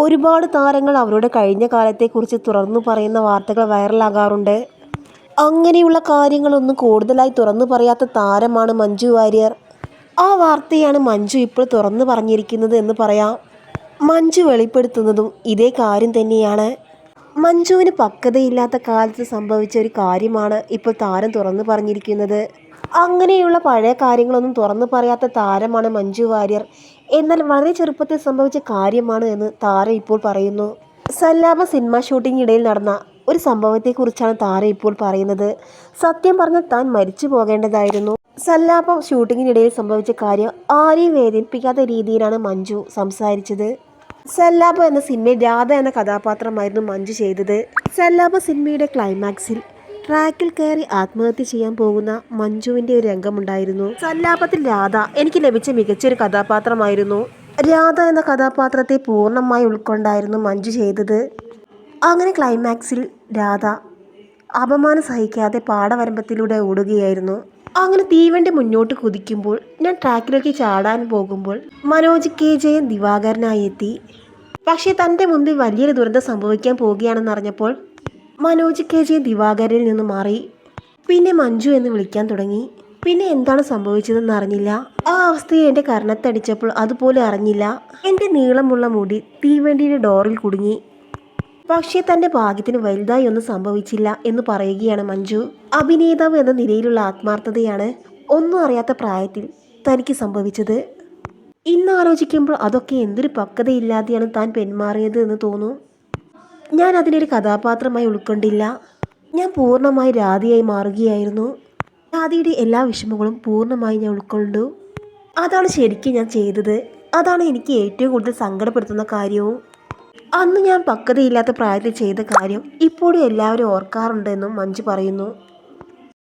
ഒരുപാട് താരങ്ങൾ അവരുടെ കഴിഞ്ഞ കാലത്തെക്കുറിച്ച് തുറന്നു പറയുന്ന വാർത്തകൾ വൈറലാകാറുണ്ട്. അങ്ങനെയുള്ള കാര്യങ്ങളൊന്നും കൂടുതലായി തുറന്നു പറയാത്ത താരമാണ് മഞ്ജു വാര്യർ. ആ വാർത്തയാണ് മഞ്ജു ഇപ്പോൾ തുറന്നു പറഞ്ഞിരിക്കുന്നത് എന്ന് പറയാം. മഞ്ജു വെളിപ്പെടുത്തുന്നതും ഇതേ കാര്യം തന്നെയാണ്. മഞ്ജുവിന് പക്വതയില്ലാത്ത കാലത്ത് സംഭവിച്ച ഒരു കാര്യമാണ് ഇപ്പോൾ താരം തുറന്നു പറഞ്ഞിരിക്കുന്നത്. അങ്ങനെയുള്ള പഴയ കാര്യങ്ങളൊന്നും തുറന്നു പറയാത്ത താരമാണ് മഞ്ജു വാര്യർ. എന്നാൽ വളരെ ചെറുപ്പത്തിൽ സംഭവിച്ച കാര്യമാണ് എന്ന് താര ഇപ്പോൾ പറയുന്നു. സല്ലാപ സിനിമ ഷൂട്ടിങ്ങിനിടയിൽ നടന്ന ഒരു സംഭവത്തെക്കുറിച്ചാണ് താര ഇപ്പോൾ പറയുന്നത്. സത്യം പറഞ്ഞാൽ താൻ മരിച്ചു പോകേണ്ടതായിരുന്നു. സല്ലാപം ഷൂട്ടിങ്ങിനിടയിൽ സംഭവിച്ച കാര്യം ആരെയും വേദനിപ്പിക്കാത്ത രീതിയിലാണ് മഞ്ജു സംസാരിച്ചത്. സല്ലാപ എന്ന സിനിമയിൽ രാധ എന്ന കഥാപാത്രമായിരുന്നു മഞ്ജു ചെയ്തത്. സല്ലാപ സിനിമയുടെ ക്ലൈമാക്സിൽ ട്രാക്കിൽ കയറി ആത്മഹത്യ ചെയ്യാൻ പോകുന്ന മഞ്ജുവിന്റെ ഒരു രംഗമുണ്ടായിരുന്നു. സല്ലാപത്തിൽ രാധ എനിക്ക് ലഭിച്ച മികച്ചൊരു കഥാപാത്രമായിരുന്നു. രാധ എന്ന കഥാപാത്രത്തെ പൂർണമായി ഉൾക്കൊണ്ടായിരുന്നു മഞ്ജു ചെയ്തത്. അങ്ങനെ ക്ലൈമാക്സിൽ രാധ അപമാനം സഹിക്കാതെ പാടവരമ്പത്തിലൂടെ ഓടുകയായിരുന്നു. അങ്ങനെ തീവണ്ടി മുന്നോട്ട് കുതിക്കുമ്പോൾ ഞാൻ ട്രാക്കിലേക്ക് ചാടാൻ പോകുമ്പോൾ മനോജ് കെ. ജയൻ ദിവാകരനായി എത്തി. പക്ഷേ തന്റെ മുമ്പിൽ വലിയൊരു ദുരന്തം സംഭവിക്കാൻ പോവുകയാണെന്ന് അറിഞ്ഞപ്പോൾ മനോജ് കെ ജെ ദിവാകരനിൽ നിന്ന് മാറി. പിന്നെ മഞ്ജു എന്ന് വിളിക്കാൻ തുടങ്ങി. പിന്നെ എന്താണ് സംഭവിച്ചതെന്ന് അറിഞ്ഞില്ല. ആ അവസ്ഥയെ എന്റെ കർണത്തടിച്ചപ്പോൾ അതുപോലെ അറിഞ്ഞില്ല. എന്റെ നീളമുള്ള മുടി തീവണ്ടിയുടെ ഡോറിൽ കുടുങ്ങി. പക്ഷേ തന്റെ ഭാഗ്യത്തിന് വലുതായി ഒന്നും സംഭവിച്ചില്ല എന്ന് പറയുകയാണ് മഞ്ജു. അഭിനേതാവ് എന്ന നിലയിലുള്ള ആത്മാർത്ഥതയാണ് ഒന്നും അറിയാത്ത പ്രായത്തിൽ തനിക്ക് സംഭവിച്ചത്. ഇന്ന് ആലോചിക്കുമ്പോൾ അതൊക്കെ എന്തൊരു പക്വതയില്ലാതെയാണ് താൻ പെന്മാറിയത് എന്ന് തോന്നുന്നു ഞാൻ അതിനൊരു കഥാപാത്രമായി ഉൾക്കൊണ്ടില്ല. ഞാൻ പൂർണമായി രാധയായി മാറുകയായിരുന്നു. രാധയുടെ എല്ലാ വിഷമങ്ങളും പൂർണമായി ഞാൻ ഉൾക്കൊണ്ടു. അതാണ് ശരിക്കും ഞാൻ ചെയ്തത്. അതാണ് എനിക്ക് ഏറ്റവും കൂടുതൽ സങ്കടപ്പെടുത്തുന്ന കാര്യവും. അന്ന് ഞാൻ പക്വതയില്ലാത്ത പ്രായത്തിൽ ചെയ്ത കാര്യം ഇപ്പോഴും എല്ലാവരും ഓർക്കാറുണ്ടെന്നും മഞ്ജു പറയുന്നു.